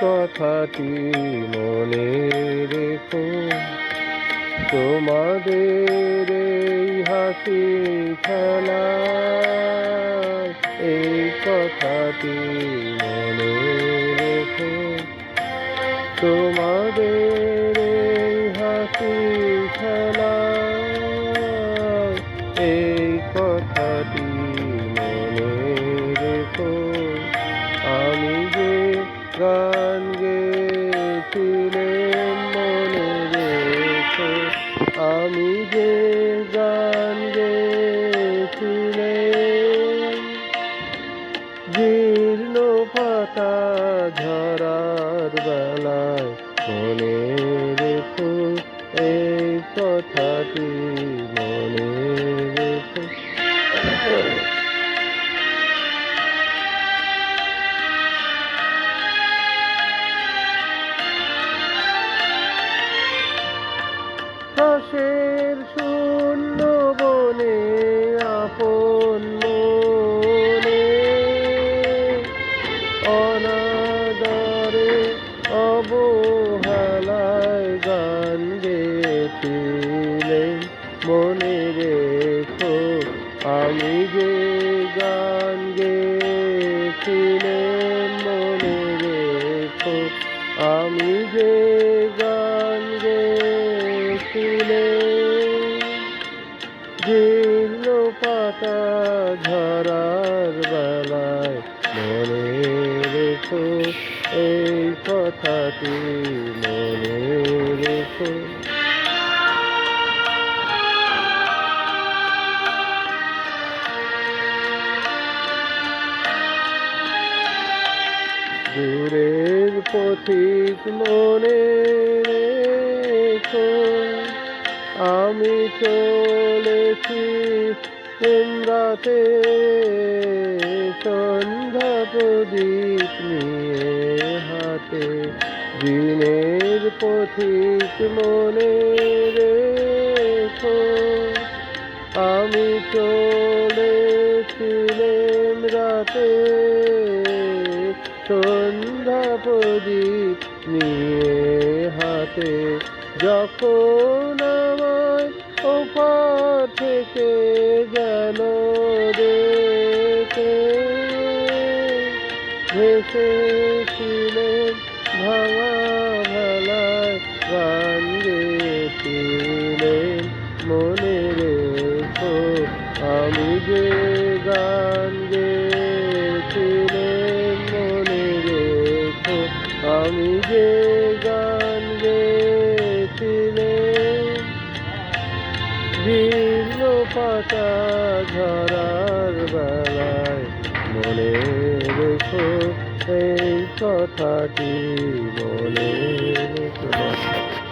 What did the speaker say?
কথাটি মনে রেখো। তোমাদের এই হাসি খেলা, এই কথাটি মনে রেখো। তোমাদের এই হাসি খেলা, এই কথাটি ঝরার বেলায় মনে রেখো এই কথাটি মনে রেখো হাসের শূন্য বনে আপন মনে। অনাদরে অবহেলায় গান গেছিলেন মনে রেখো, আমি যে গান গেছিলেন মনে রেখো, আমি যে গান গেছিলেন জীর্ণ পাতা ঝরার বেলায় মনে রেখো এই কথাটি মনে রেখো। দূরের পথিক মনে রেখো। আমি চলেছি রাতে সন্ধ্যা প্রদীপ নিয়ে হাতে দিনের পথিক মনে রেখো। আমি চলেছিলেম রাতে সন্ধ্যা প্রদীপ নিয়ে হাতে যখন আমায় ওপার থেকে যেন দেখে ভেসেছিলেন ভাঙা ভেলায় গান গেছিলেন মনে রেখো, আমি যে গান গেছিলেন মনে রেখো, আমি যে জীর্ণ পাতা ঝরার বেলায় মনে রেখো এই কথাটি মনে রেখো।